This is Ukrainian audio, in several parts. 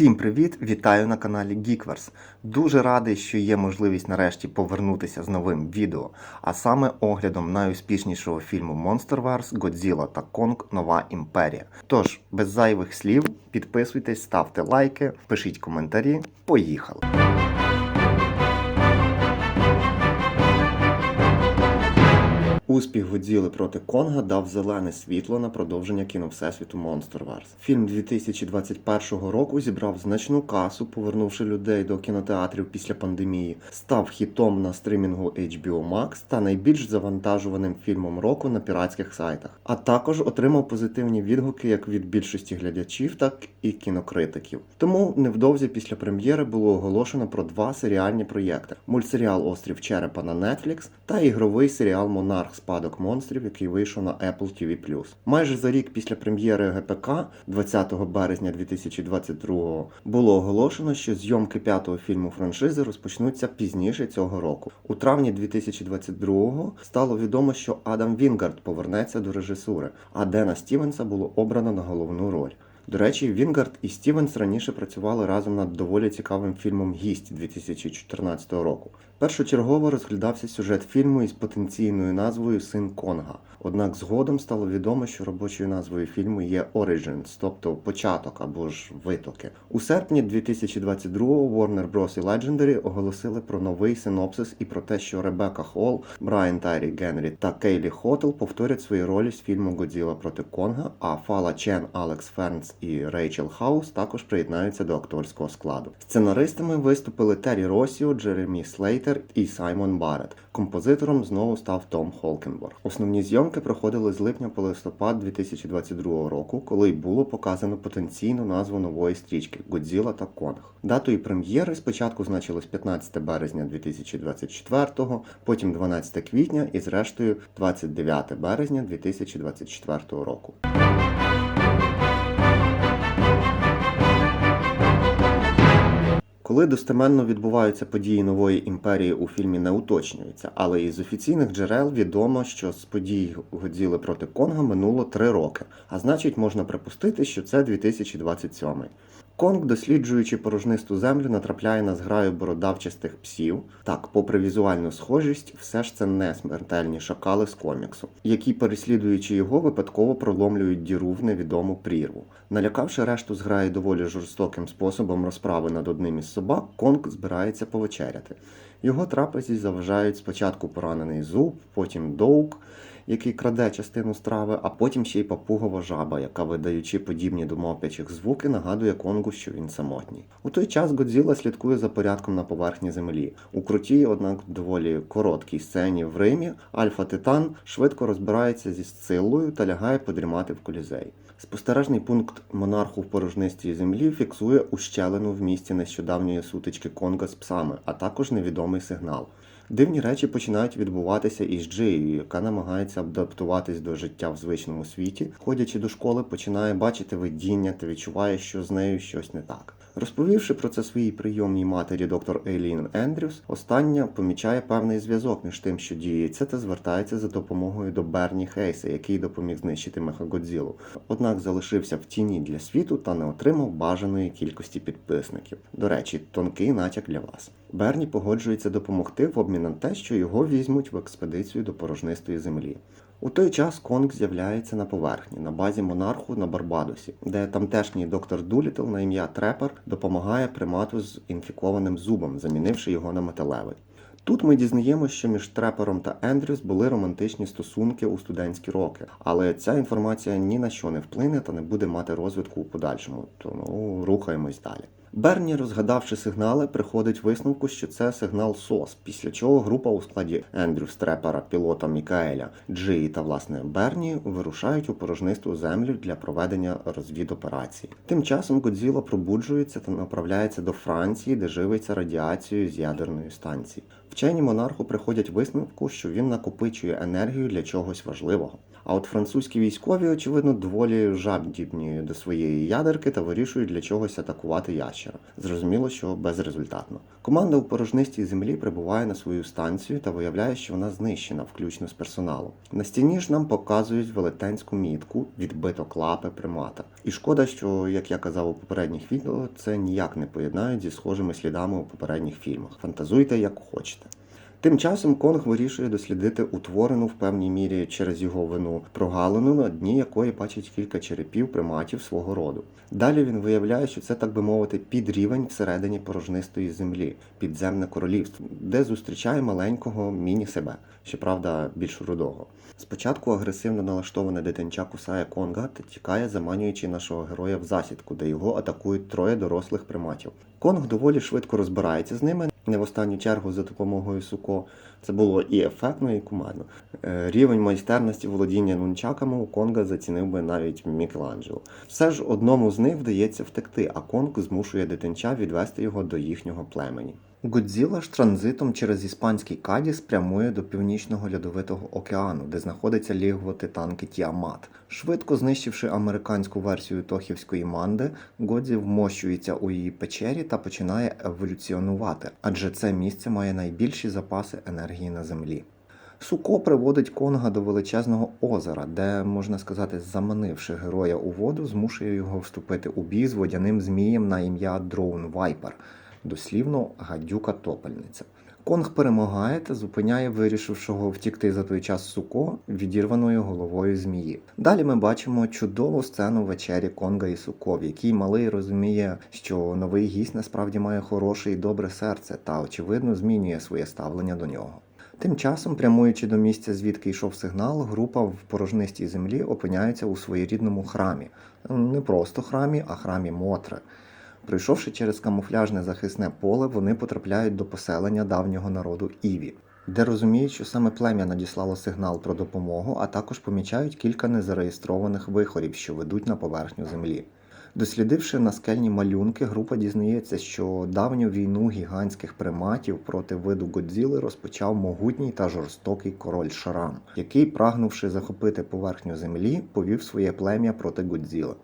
Всім привіт! Вітаю на каналі Geekverse. Дуже радий, що є можливість нарешті повернутися з новим відео, а саме оглядом найуспішнішого фільму Monsterverse Godzilla та Kong Нова імперія. Тож, без зайвих слів, підписуйтесь, ставте лайки, пишіть коментарі. Поїхали! Успіх Годзіли проти Конга дав зелене світло на продовження кіно Всесвіту Monsterverse. Фільм 2021 року зібрав значну касу, повернувши людей до кінотеатрів після пандемії, став хітом на стримінгу HBO Max та найбільш завантажуваним фільмом року на піратських сайтах. А також отримав позитивні відгуки як від більшості глядачів, так і кінокритиків. Тому невдовзі після прем'єри було оголошено про два серіальні проєкти: мультсеріал Острів Черепа на Netflix та ігровий серіал Монарх Спадок монстрів, який вийшов на Apple TV+. Майже за рік після прем'єри ГПК, 20 березня 2022 було оголошено, що зйомки п'ятого фільму франшизи розпочнуться пізніше цього року. У травні 2022 стало відомо, що Адам Вінгард повернеться до режисури, а Дена Стівенса було обрано на головну роль. До речі, Вінгард і Стівенс раніше працювали разом над доволі цікавим фільмом Гість 2014 року. Першочергово розглядався сюжет фільму із потенційною назвою Син Конга. Однак згодом стало відомо, що робочою назвою фільму є Origins, тобто початок або ж витоки. У серпні 2022-го Warner Bros. і Legendary оголосили про новий синопсис і про те, що Ребекка Холл, Брайан Тайрі Генрі та Кейлі Хотел повторять свої ролі з фільму Годзіла проти Конга, а Фала Чен, Алекс Фернс і Рейчел Хаус також приєднаються до акторського складу. Сценаристами виступили Террі Росіо, Джеремі Слейтер і Саймон Барретт. Композитором знову став Том Холкенборг. Основні зйомки проходили з липня по листопад 2022 року, коли й було показано потенційну назву нової стрічки Годзіла та Конг. Датою прем'єри спочатку значилось 15 березня 2024, потім 12 квітня і зрештою 29 березня 2024 року. Коли достеменно відбуваються події нової імперії у фільмі не уточнюється, але із офіційних джерел відомо, що з подій Годзіли проти Конга минуло три роки, а значить можна припустити, що це 2027. Конг, досліджуючи порожнисту землю, натрапляє на зграю бородавчастих псів. Так, попри візуальну схожість, все ж це не смертельні шакали з коміксу, які, переслідуючи його, випадково проломлюють діру в невідому прірву. Налякавши решту зграї доволі жорстоким способом розправи над одним із собак, Конг збирається повечеряти. Його трапезі заважають спочатку поранений зуб, потім доук, який краде частину страви, а потім ще й папугова жаба, яка, видаючи подібні до мовпячих звуки, нагадує Конгу, що він самотній. У той час Годзіла слідкує за порядком на поверхні землі. У крутій, однак доволі короткій сцені в Римі Альфа Титан швидко розбирається зі сцилою та лягає подрімати в колізей. Спостережний пункт монарху в порожнистій землі фіксує ущелину в місці нещодавньої сутички Конга з псами, а також невідомий сигнал. Дивні речі починають відбуватися із Джеєю, яка намагається адаптуватись до життя в звичному світі. Ходячи до школи, починає бачити видіння та відчуває, що з нею щось не так. Розповівши про це своїй прийомній матері доктор Ейлін Ендрюс, остання помічає певний зв'язок між тим, що діється, та звертається за допомогою до Берні Хейса, який допоміг знищити Мехагодзілу. Однак залишився в тіні для світу та не отримав бажаної кількості підписників. До речі, тонкий натяк для вас. Берні погоджується допомогти в обмін на те, що його візьмуть в експедицію до порожнистої землі. У той час Конг з'являється на поверхні на базі монарху на Барбадосі, де тамтешній доктор Дулітл на ім'я Трепер допомагає примату з інфікованим зубом, замінивши його на металевий. Тут ми дізнаємося, що між Трепером та Ендрюс були романтичні стосунки у студентські роки, але ця інформація ні на що не вплине та не буде мати розвитку у подальшому, тому рухаємось далі. Берні, розгадавши сигнали, приходить висновку, що це сигнал СОС, після чого група у складі Ендрю Стрепера, пілота Мікаеля, Джиї та власне Берні вирушають у порожнисту землю для проведення розвідоперації. Тим часом Годзіла пробуджується та направляється до Франції, де живиться радіацією з ядерної станції. Вчені монарху приходять висновку, що він накопичує енергію для чогось важливого. А от французькі військові, очевидно, доволі жадібні до своєї ядерки та вирішують для чогось атакувати ящера. Зрозуміло, що безрезультатно. Команда у порожнистій землі прибуває на свою станцію та виявляє, що вона знищена, включно з персоналом. На стіні ж нам показують велетенську мітку відбиток лапи примата. І шкода, що, як я казав у попередніх відео, це ніяк не поєднають зі схожими слідами у попередніх фільмах. Фантазуйте як хочете. Тим часом Конг вирішує дослідити утворену в певній мірі через його вину прогалину, на дні якої бачить кілька черепів приматів свого роду. Далі він виявляє, що це, так би мовити, підрівень всередині порожнистої землі, підземне королівство, де зустрічає маленького міні-себе, щоправда, більш рудого. Спочатку агресивно налаштоване дитинча кусає Конга та тікає, заманюючи нашого героя в засідку, де його атакують троє дорослих приматів. Конг доволі швидко розбирається з ними, не в останню чергу за допомогою Суко. Це було і ефектно, і кумедно. Е, Рівень майстерності володіння нунчаками у Конга зацінив би навіть Мікеланджело. Все ж одному з них вдається втекти, а Конг змушує дитинча відвести його до їхнього племені. Годзіла ж транзитом через іспанський Кадіс прямує до північного льодовитого океану, де знаходиться лігво титанки Тіамат. Швидко знищивши американську версію Тохівської манди, Годзі вмощується у її печері та починає еволюціонувати, адже це місце має найбільші запаси енергії на землі. Суко приводить Конга до величезного озера, де, можна сказати, заманивши героя у воду, змушує його вступити у бій з водяним змієм на ім'я Дроун Вайпер, дослівно гадюка топельниця. Конг перемагає та зупиняє вирішившого втікти за той час Суко відірваною головою змії. Далі ми бачимо чудову сцену вечері Конга і Суко, в якій малий розуміє, що новий гість насправді має хороше і добре серце та очевидно змінює своє ставлення до нього. Тим часом, прямуючи до місця, звідки йшов сигнал, група в порожнистій землі опиняється у своєрідному храмі. Не просто храмі, а храмі Мотре. Пройшовши через камуфляжне захисне поле, вони потрапляють до поселення давнього народу Іві, де розуміють, що саме плем'я надіслало сигнал про допомогу, а також помічають кілька незареєстрованих вихорів, що ведуть на поверхню землі. Дослідивши наскельні малюнки, група дізнається, що давню війну гігантських приматів проти виду Годзіли розпочав могутній та жорстокий король Шрам, який, прагнувши захопити поверхню землі, повів своє плем'я проти Годзіли.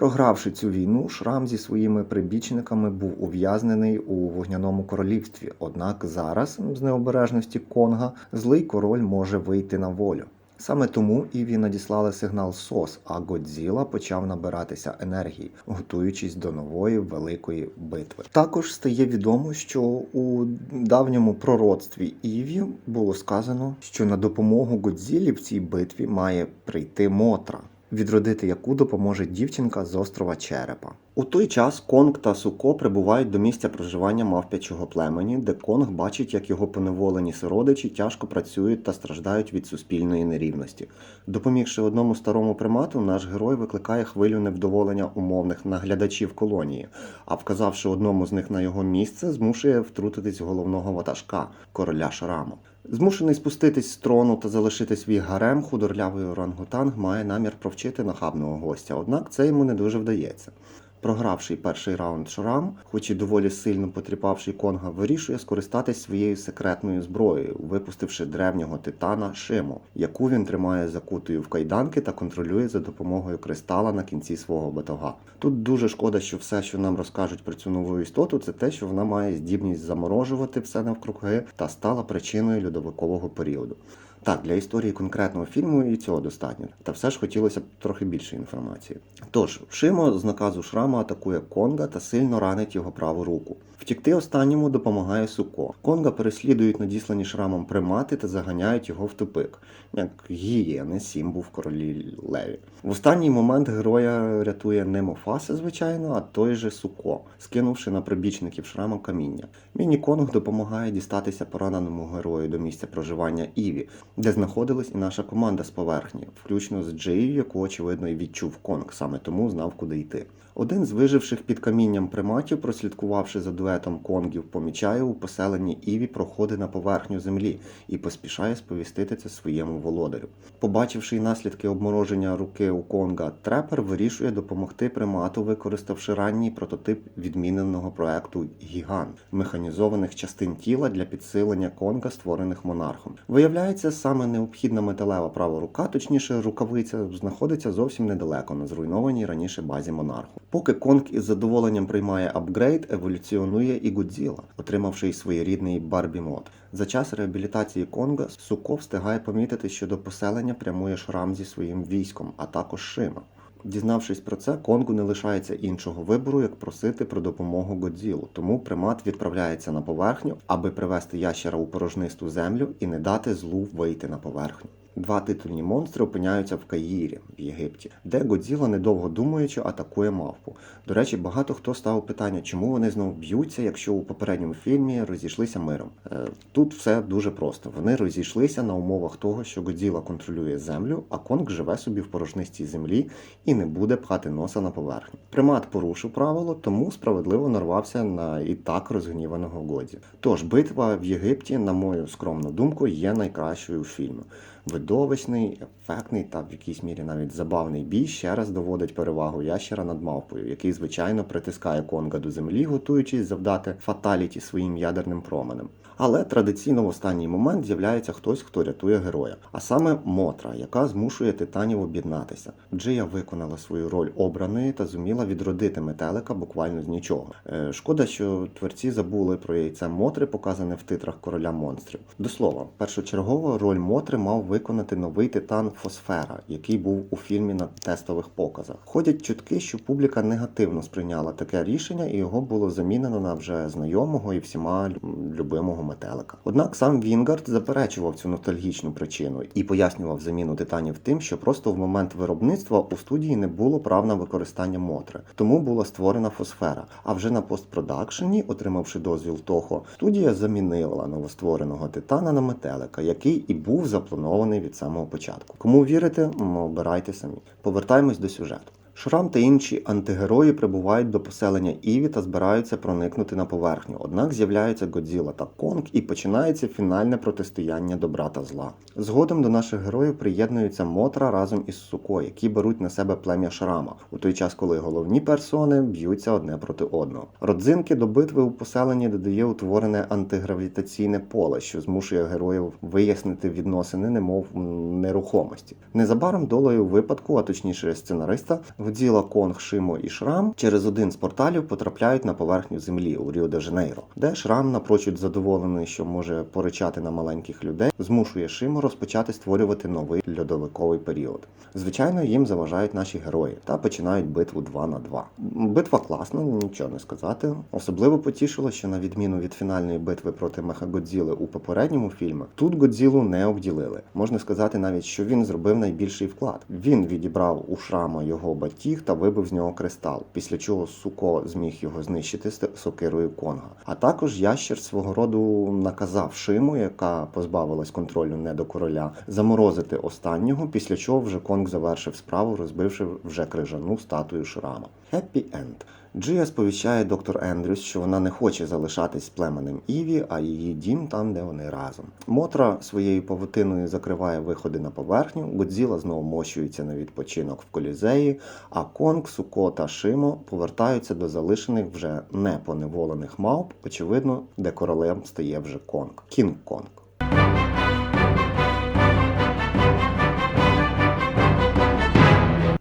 Програвши цю війну, Шрам зі своїми прибічниками був ув'язнений у вогняному королівстві. Однак зараз, з необережності Конга, злий король може вийти на волю. Саме тому Іві надіслали сигнал СОС, а Годзіла почав набиратися енергії, готуючись до нової великої битви. Також стає відомо, що у давньому пророцтві Іві було сказано, що на допомогу Годзілі в цій битві має прийти Мотра відродити яку допоможе дівчинка з острова Черепа. У той час Конг та Суко прибувають до місця проживання мавпячого племені, де Конг бачить, як його поневолені сородичі тяжко працюють та страждають від суспільної нерівності. Допомігши одному старому примату, наш герой викликає хвилю невдоволення умовних наглядачів колонії, а вказавши одному з них на його місце, змушує втрутитись головного ватажка короля Шрама. Змушений спуститись з трону та залишити свій гарем, худорлявий орангутанг має намір провчити нахабного гостя, однак це йому не дуже вдається. Програвший перший раунд Шрам, хоч і доволі сильно потріпавший Конга, вирішує скористатись своєю секретною зброєю, випустивши древнього титана Шимо, яку він тримає закутою в кайданки та контролює за допомогою кристала на кінці свого батога. Тут дуже шкода, що все, що нам розкажуть про цю нову істоту, це те, що вона має здібність заморожувати все навкруги та стала причиною льодовикового періоду. Так, для історії конкретного фільму і цього достатньо. Та все ж хотілося б трохи більше інформації. Тож, Шимо з наказу Шрама атакує Конга та сильно ранить його праву руку. Втікти останньому допомагає Суко. Конга переслідують надіслані шрамом примати та заганяють його в тупик, як гієни Сімбу в королі Леві. В останній момент героя рятує не Мофаса, звичайно, а той же Суко, скинувши на прибічників шрама каміння. Міні Конг допомагає дістатися пораненому герою до місця проживання Іві, де знаходилась і наша команда з поверхні, включно з Джею, яку очевидно і відчув Конг, саме тому знав, куди йти. Один з виживших під камінням приматів, прослідкувавши за дуетом конгів, помічає у поселенні Іві проходи на поверхню землі і поспішає сповістити це своєму володарю. Побачивши наслідки обмороження руки у Конга, Трепер вирішує допомогти примату, використавши ранній прототип відміненого проекту Гігант механізованих частин тіла для підсилення Конга, створених монархом. Виявляється, саме необхідна металева права рука, точніше рукавиця, знаходиться зовсім недалеко на зруйнованій раніше базі монарху. Поки Конг із задоволенням приймає апгрейд, еволюціонує і Годзіла, отримавши й своєрідний Барбі мод. За час реабілітації Конга Суко встигає помітити, що до поселення прямує шрам зі своїм військом, а також Шима. Дізнавшись про це, Конгу не лишається іншого вибору, як просити про допомогу Годзілу. Тому примат відправляється на поверхню, аби привести ящера у порожнисту землю і не дати злу вийти на поверхню. Два титульні монстри опиняються в Каїрі в Єгипті, де Годзіла, недовго думаючи, атакує мавпу. До речі, багато хто ставив питання, чому вони знову б'ються, якщо у попередньому фільмі розійшлися миром. Е, Тут все дуже просто. Вони розійшлися на умовах того, що Годзіла контролює землю, а Конг живе собі в порожнистій землі і не буде пхати носа на поверхню. Примат порушив правило, тому справедливо нарвався на і так розгніваного Годзі. Тож битва в Єгипті, на мою скромну думку, є найкращою у фільму. Видовищний, ефектний та в якійсь мірі навіть забавний бій ще раз доводить перевагу ящера над мавпою, який звичайно притискає Конга до землі, готуючись завдати фаталіті своїм ядерним променем. Але традиційно в останній момент з'являється хтось, хто рятує героя, а саме Мотра, яка змушує титанів об'єднатися. Джия виконала свою роль обраної та зуміла відродити метелика буквально з нічого. Е, шкода, що творці забули про яйце Мотри, показане в титрах короля монстрів. До слова, першочергово роль Мотри мав виконати новий титан Фосфера, який був у фільмі на тестових показах. Ходять чутки, що публіка негативно сприйняла таке рішення, і його було замінено на вже знайомого і всіма любимого метелика. Однак сам Вінгард заперечував цю ностальгічну причину і пояснював заміну титанів тим, що просто в момент виробництва у студії не було прав на використання мотри, тому була створена фосфера. А вже на постпродакшені, отримавши дозвіл того, студія замінила новоствореного титана на метелика, який і був запланований від самого початку. Кому вірите, обирайте самі. Повертаємось до сюжету. Шрам та інші антигерої прибувають до поселення Іві та збираються проникнути на поверхню. Однак з'являються Годзіла та Конг і починається фінальне протистояння добра та зла. Згодом до наших героїв приєднуються Мотра разом із Суко, які беруть на себе плем'я Шрама, у той час, коли головні персони б'ються одне проти одного. Родзинки до битви у поселенні додає утворене антигравітаційне поле, що змушує героїв вияснити відносини, немов нерухомості. Незабаром долею випадку, а точніше сценариста, Годзіла, Конг, Шимо і Шрам через один з порталів потрапляють на поверхню землі у Ріо-де-Жанейро, де Шрам, напрочуд задоволений, що може поричати на маленьких людей, змушує Шимо розпочати створювати новий льодовиковий період. Звичайно, їм заважають наші герої та починають битву 2 на 2. Битва класна, нічого не сказати. Особливо потішило, що на відміну від фінальної битви проти Мехагодзіли у попередньому фільмі, тут Годзілу не обділили. Можна сказати навіть, що він зробив найбільший вклад. Він відібрав у шрама його батіг та вибив з нього кристал, після чого Суко зміг його знищити з сокирою Конга. А також ящер свого роду наказав Шиму, яка позбавилась контролю не до короля, заморозити останнього, після чого вже Конг завершив справу, розбивши вже крижану статую Шрама. Хеппі енд. Джия сповіщає доктор Ендрюс, що вона не хоче залишатись племенем Іві, а її дім там, де вони разом. Мотра своєю павутиною закриває виходи на поверхню, Годзіла знову мощується на відпочинок в колізеї, а Конг, Суко та Шимо повертаються до залишених вже не поневолених мавп, очевидно, де королем стає вже Конг. Кінг-Конг.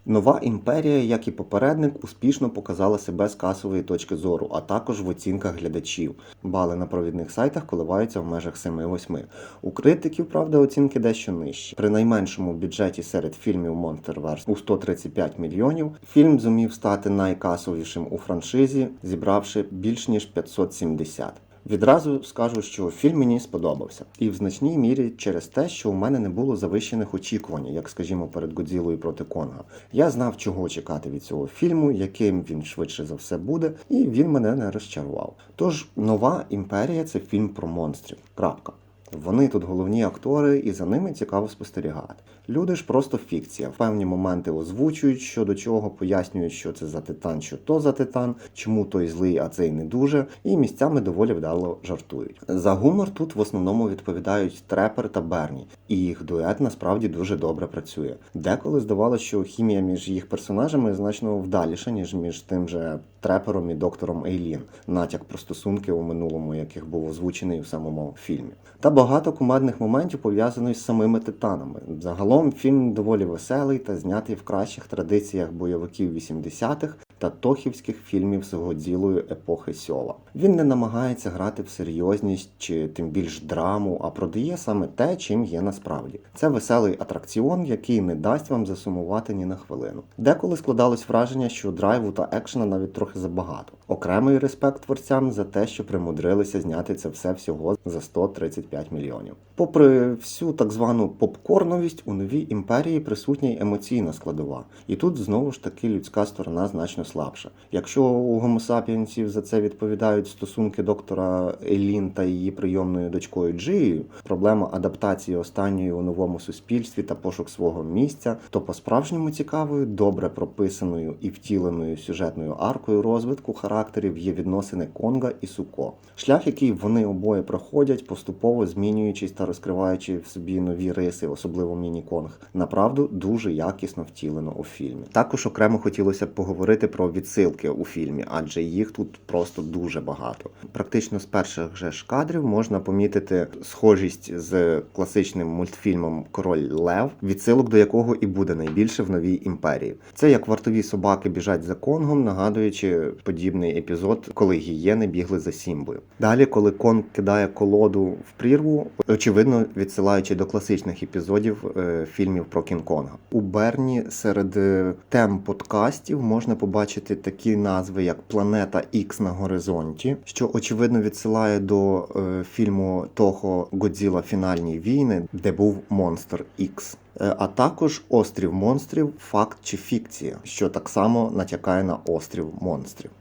Нова імперія, як і попередник, успішно показала себе з касової точки зору, а також в оцінках глядачів. Бали на провідних сайтах коливаються в межах 7-8. У критиків, правда, оцінки дещо нижчі. При найменшому бюджеті серед фільмів Monsterverse у 135 мільйонів фільм зумів стати найкасовішим у франшизі, зібравши більш ніж 570. Відразу скажу, що фільм мені сподобався, і в значній мірі через те, що у мене не було завищених очікувань, як скажімо, перед Годзілою проти Конга. Я знав, чого чекати від цього фільму, яким він швидше за все буде, і він мене не розчарував. Тож нова імперія це фільм про монстрів. Крапка. Вони тут головні актори, і за ними цікаво спостерігати. Люди ж просто фікція. В певні моменти озвучують, що до чого, пояснюють, що це за титан, що то за титан, чому той злий, а цей не дуже, і місцями доволі вдало жартують. За гумор тут в основному відповідають Трепер та Берні, і їх дует насправді дуже добре працює. Деколи здавалося, що хімія між їх персонажами значно вдаліша, ніж між тим же Трепером і доктором Ейлін, натяк про стосунки у минулому, яких був озвучений у самому фільмі. Та багато командних моментів пов'язаних з самими титанами. Загалом фільм доволі веселий та знятий в кращих традиціях бойовиків 80-х та тохівських фільмів з Годзілою епохи Сьова. Він не намагається грати в серйозність чи тим більш драму, а продає саме те, чим є насправді. Це веселий атракціон, який не дасть вам засумувати ні на хвилину. Деколи складалось враження, що драйву та екшена навіть трохи забагато. Окремий респект творцям за те, що примудрилися зняти це все всього за 135 мільйонів. Попри всю так звану попкорновість, у новій імперії присутня й емоційна складова, і тут знову ж таки людська сторона значно слабша. Якщо у гомосапіенсів за це відповідають стосунки доктора Елін та її прийомною дочкою Джиєю, проблема адаптації останньої у новому суспільстві та пошук свого місця, то по-справжньому цікавою, добре прописаною і втіленою сюжетною аркою розвитку характерів є відносини Конга і Суко. Шлях, який вони обоє проходять, поступово змінюючись та розкриваючи в собі нові риси, особливо міні-конг, направду дуже якісно втілено у фільмі. Також окремо хотілося б поговорити про відсилки у фільмі, адже їх тут просто дуже багато. Практично з перших же ж кадрів можна помітити схожість з класичним мультфільмом Король Лев, відсилок до якого і буде найбільше в новій імперії. Це як вартові собаки біжать за конгом, нагадуючи подібний епізод, коли гієни бігли за Сімбою. Далі, коли Конг кидає колоду в прірву, очевидно відсилаючи до класичних епізодів е, фільмів про Кінг-Конга. У Берні серед е, тем подкастів можна побачити такі назви, як Планета Ікс на горизонті, що очевидно відсилає до е, фільму того Годзіла Фінальні війни, де був Монстр Ікс. Е, А також острів монстрів, факт чи фікція, що так само натякає на острів монстрів.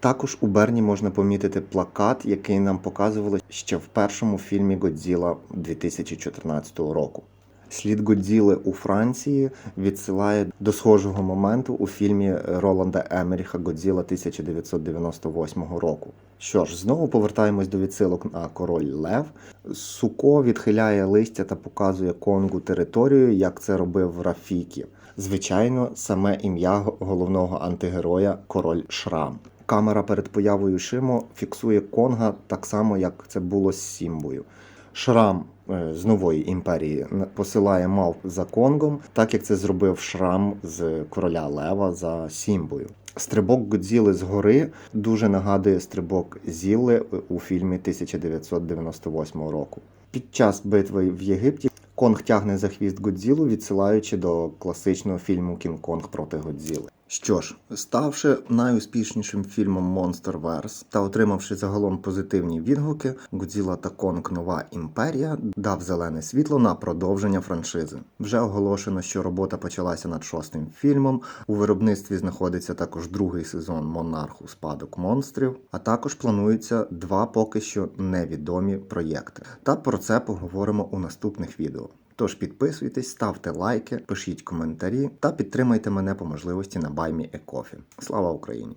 Також у Берні можна помітити плакат, який нам показували ще в першому фільмі Годзіла 2014 року. Слід Годзіли у Франції відсилає до схожого моменту у фільмі Роланда Емеріха Годзіла 1998 року. Що ж, знову повертаємось до відсилок на король Лев. Суко відхиляє листя та показує Конгу територію, як це робив Рафікі. Звичайно, саме ім'я головного антигероя король Шрам. Камера перед появою Шимо фіксує Конга так само, як це було з Сімбою. Шрам е, з нової імперії посилає мавп за Конгом, так як це зробив Шрам з короля Лева за Сімбою. Стрибок Годзіли з гори дуже нагадує стрибок Зілли у фільмі 1998 року. Під час битви в Єгипті Конг тягне за хвіст Годзілу, відсилаючи до класичного фільму Кінг-Конг проти Годзіли. Що ж, ставши найуспішнішим фільмом Monsterverse та отримавши загалом позитивні відгуки, Годзіла та Конг Нова імперія дав зелене світло на продовження франшизи. Вже оголошено, що робота почалася над шостим фільмом. У виробництві знаходиться також другий сезон Монарху Спадок монстрів, а також плануються два поки що невідомі проєкти. Та про це поговоримо у наступних відео. Тож підписуйтесь, ставте лайки, пишіть коментарі та підтримайте мене по можливості на баймі Екофі. Слава Україні!